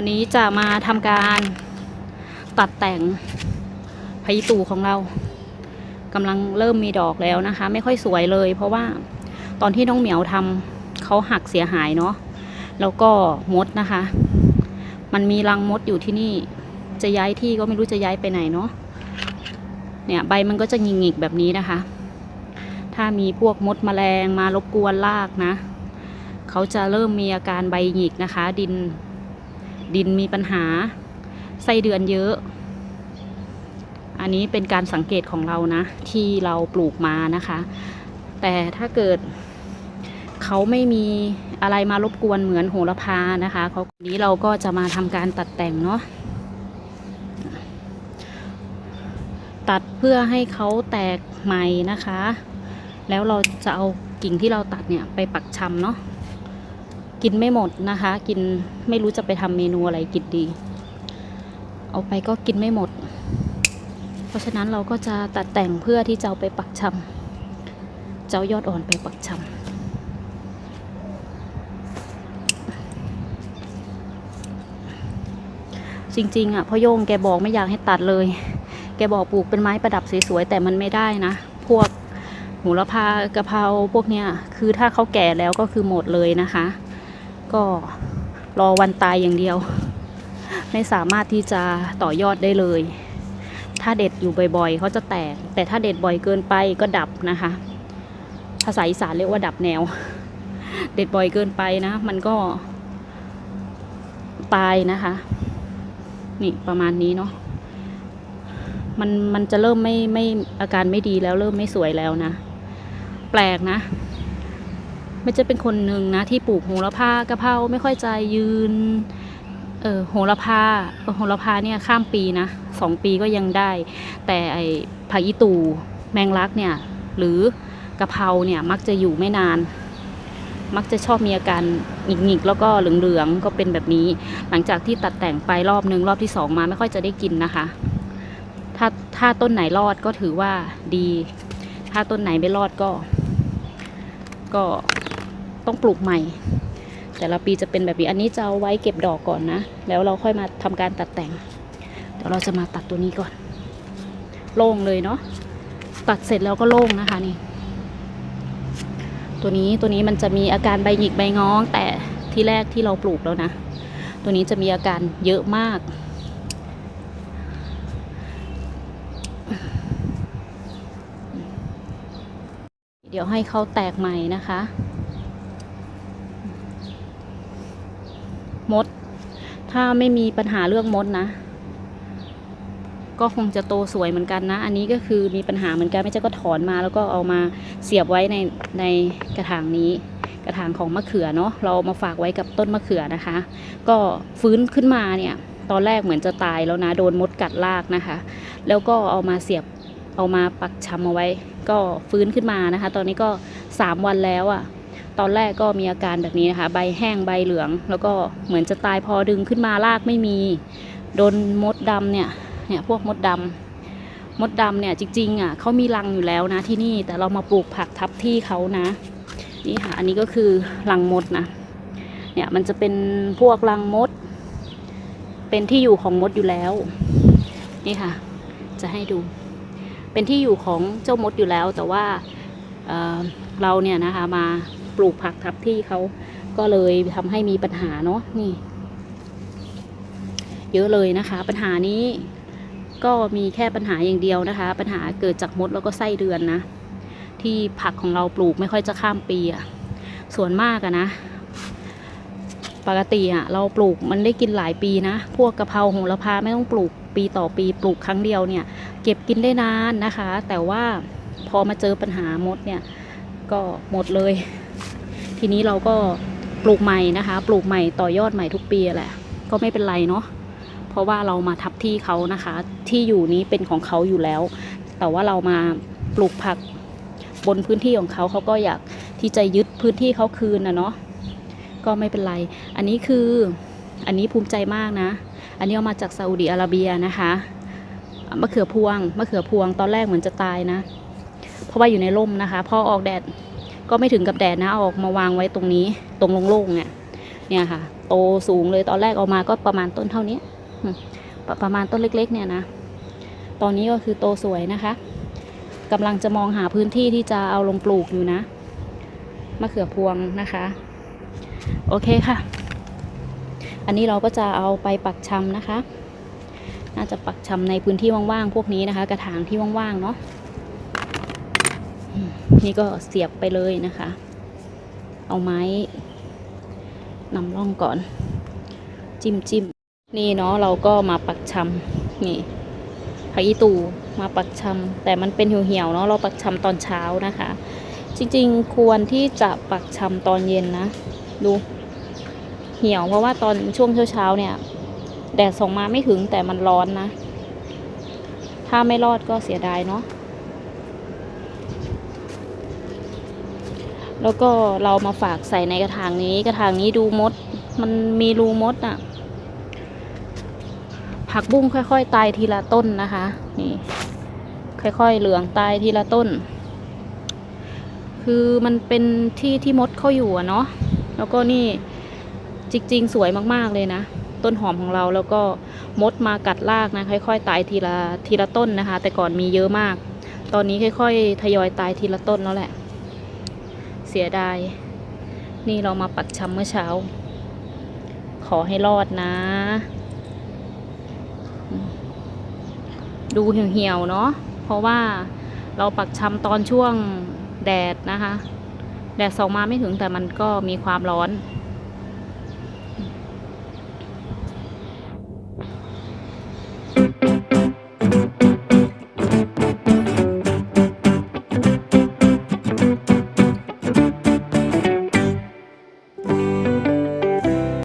วันนี้จะมาทำการตัดแต่งพายิตูของเรากำลังเริ่มมีดอกแล้วนะคะ ไม่ค่อยสวยเลย เพราะว่าตอนที่น้องเหมียวทำเขาหักเสียหายเนาะแล้วก็มดนะคะ มันมีรังมดอยู่ที่นี่ จะย้ายที่ก็ไม่รู้จะย้ายไปไหนเนาะเนี่ยใบมันก็จะหงิกแบบนี้นะคะ ถ้ามีพวกมดแมลงมารบกวนรากนะเขาจะเริ่มมีอาการใบหงิกนะคะ ดิน ดินมีปัญหาไส้เดือนเยอะ อันนี้เป็นการสังเกตของเรานะ ที่เราปลูกมานะคะ แต่ถ้าเกิดเขาไม่มีอะไรมารบกวนเหมือนโหระพานะคะเขาวันนี้เราก็จะมาทำการตัดแต่งเนาะตัดเพื่อให้เขาแตกใหม่นะคะ แล้วเราจะเอากิ่งที่เราตัดเนี่ยไปปักชำเนาะ กินไม่หมดนะคะ กินไม่รู้จะไปทำเมนูอะไรกินดี เอาไปก็กินไม่หมด เพราะฉะนั้นเราก็จะตัดแต่งเพื่อที่จะเอาไปปักชำเจ้ายอดอ่อนไปปักชำจริงๆอะพ่อโยงแกบอกไม่อยากให้ตัดเลย แกบอกปลูกเป็นไม้ประดับสวยๆแต่มันไม่ได้นะ พวกโหระพากะเพราพวกเนี้ยคือถ้าเขาแก่แล้วก็คือหมดเลยนะคะ ก็รอวันตายอย่างเดียว ไม่สามารถที่จะต่อยอดได้เลย ถ้าเด็ดอยู่บ่อยๆเขาจะแตก แต่ถ้าเด็ดบ่อยเกินไปก็ดับนะคะ ภาษาอีสานเรียกว่าดับแนว เด็ดบ่อยเกินไปนะ มันก็ ตายนะคะ นี่ประมาณนี้เนาะมันมันจะเริ่มไม่ไม่อาการไม่ดีแล้วเริ่มไม่สวยแล้วนะ แปลกนะ ไม่จะเป็นคนหนึ่งนะที่ปลูกโหระพากะเพราไม่ค่อยใจยืนเออโหระพาโหระพาเนี่ยข้ามปีนะสองปีก็ยังได้ แต่ไอผักอีตูแมงลักเนี่ยหรือกะเพราเนี่ยมักจะอยู่ไม่นาน มักจะชอบมีอาการหงิกๆแล้วก็เหลืองๆก็เป็นแบบนี้ หลังจากที่ตัดแต่งไปรอบนึงรอบที่สองมาไม่ค่อยจะได้กินนะคะ ถ้าถ้าต้นไหนรอดก็ถือว่าดี ถ้าต้นไหนไม่รอดก็ ก็ ต้องปลูกใหม่ แต่ละปีจะเป็นแบบนี้อันนี้จะเอาไว้เก็บดอกก่อนนะ แล้วเราค่อยมาทำการตัดแต่ง เดี๋ยวเราจะมาตัดตัวนี้ก่อน โล่งเลยเนาะตัดเสร็จแล้วก็โล่งนะคะนี่ ตัวนี้ตัวนี้มันจะมีอาการใบหยิกใบงอง แต่ที่แรกที่เราปลูกแล้วนะ ตัวนี้จะมีอาการเยอะมากเดี๋ยวให้เขาแตกใหม่นะคะ มด ถ้าไม่มีปัญหาเรื่องมดนะ ก็คงจะโตสวยเหมือนกันนะ อันนี้ก็คือมีปัญหาเหมือนกันไม่ใช่ก็ถอนมา แล้วก็เอามาเสียบไว้ในในกระถางนี้กระถางของมะเขือเนาะเรามาฝากไว้กับต้นมะเขือนะคะ ก็ฟื้นขึ้นมาเนี่ย ตอนแรกเหมือนจะตายแล้วนะ โดนมดกัดรากนะคะ แล้วก็เอามาเสียบเอามาปักชำเอาไว้ ก็ฟื้นขึ้นมานะคะ ตอนนี้ก็ 3 วันแล้วอะ่ะ ตอนแรกก็มีอาการแบบนี้นะคะ ใบแห้งใบเหลือง แล้วก็เหมือนจะตายพอดึงขึ้นมารากไม่มี โดนมดดำเนี่ยเนี่ยพวกมดดำมดดำเนี่ยจริงๆอะเขามีรังอยู่แล้วนะที่นี่แต่เรามาปลูกผักทับที่เขานะนี่ค่ะอันนี้ก็คือรังมดนะเนี่ยมันจะเป็นพวกรังมด เป็นที่อยู่ของมดอยู่แล้ว นี่ค่ะ จะให้ดู เป็นที่อยู่ของเจ้ามดอยู่แล้วแต่ว่าเเราเนี่ยนะคะมา ปลูกผักทับที่เขาก็เลยทำให้มีปัญหาเนาะนี่ เยอะเลยนะคะ ปัญหานี้ก็มีแค่ปัญหาอย่างเดียวนะคะ ปัญหาเกิดจากมดแล้วก็ไส้เดือนนะ ที่ผักของเราปลูกไม่ค่อยจะข้ามปีอะส่วนมากอะนะ ปกติอะเราปลูกมันได้กินหลายปีนะ พวกกะเพราโหระพาไม่ต้องปลูกปีต่อปีปลูกครั้งเดียวเนี่ย เก็บกินได้นานนะคะ แต่ว่าพอมาเจอปัญหามดเนี่ย ก็หมดเลย ทีนี้เราก็ปลูกใหม่นะคะ ปลูกใหม่ต่อยอดใหม่ทุกปีแหละ ก็ไม่เป็นไรเนาะ เพราะว่าเรามาทับที่เขานะคะ ที่อยู่นี้เป็นของเขาอยู่แล้ว แต่ว่าเรามาปลูกผักบนพื้นที่ของเขาเขาก็อยากที่จะยึดพื้นที่เขาคืนนะเนาะ ก็ไม่เป็นไร อันนี้คือ อันนี้ภูมิใจมากนะ อันนี้เอามาจากซาอุดิอาระเบียนะคะ มะเขือพวง มะเขือพวง ตอนแรกเหมือนจะตายนะ เพราะว่าอยู่ในร่มนะคะ พอออกแดด ก็ไม่ถึงกับแดดนะเอาออกมาวางไว้ตรงนี้ ตรงโล่งๆเนี่ยเนี่ยค่ะ โตสูงเลยตอนแรกเอามาก็ประมาณต้นเท่านี้ประประมาณต้นเล็ก ๆ เนี่ยนะตอนนี้ก็คือโตสวยนะคะกำลังจะมองหาพื้นที่ที่จะเอาลงปลูกอยู่นะมะเขือพวงนะคะ โอเคค่ะ อันนี้เราก็จะเอาไปปักชำนะคะ น่าจะปักชำในพื้นที่ว่างๆพวกนี้นะคะ กระถางที่ว่างๆเนาะ นี่ก็เสียบไปเลยนะคะ เอาไม้นำร่องก่อน จิ้มจิ้มนี่เนาะเราก็มาปักชำนี่ผักอีตูมาปักชำแต่มันเป็นเหี่ยวๆเนาะเราปักชำตอนเช้านะคะ จริงๆควรที่จะปักชำตอนเย็นนะ ดูเหี่ยวเพราะว่าตอนช่วงเช้าๆเนี่ย แดดส่องมาไม่ถึงแต่มันร้อนนะ ถ้าไม่รอดก็เสียดายเนาะ แล้วก็เรามาฝากใส่ในกระถางนี้ กระถางนี้ดูมด มันมีรูมดอะ่ะ ผักบุ้งค่อย ๆ ตายทีละต้นนะคะ นี่ ค่อย ๆ เหลืองตายทีละต้น คือมันเป็นที่ที่มดเข้าอยู่อะเนาะ แล้วก็นี่จริง ๆ สวยมากๆเลยนะ ต้นหอมของเราแล้วก็มดมากัดรากนะ ค่อย ๆ ตายทีละทีละต้นนะคะ แต่ก่อนมีเยอะมาก ตอนนี้ค่อย ๆ ทยอยตายทีละต้นแล้วแหละ เสียดาย นี่เรามาปักชำเมื่อเช้า ขอให้รอดนะ ดูเหี่ยวๆเนาะเพราะว่าเราปักชำตอนช่วงแดดนะคะ แดดส่องมาไม่ถึงแต่มันก็มีความร้อน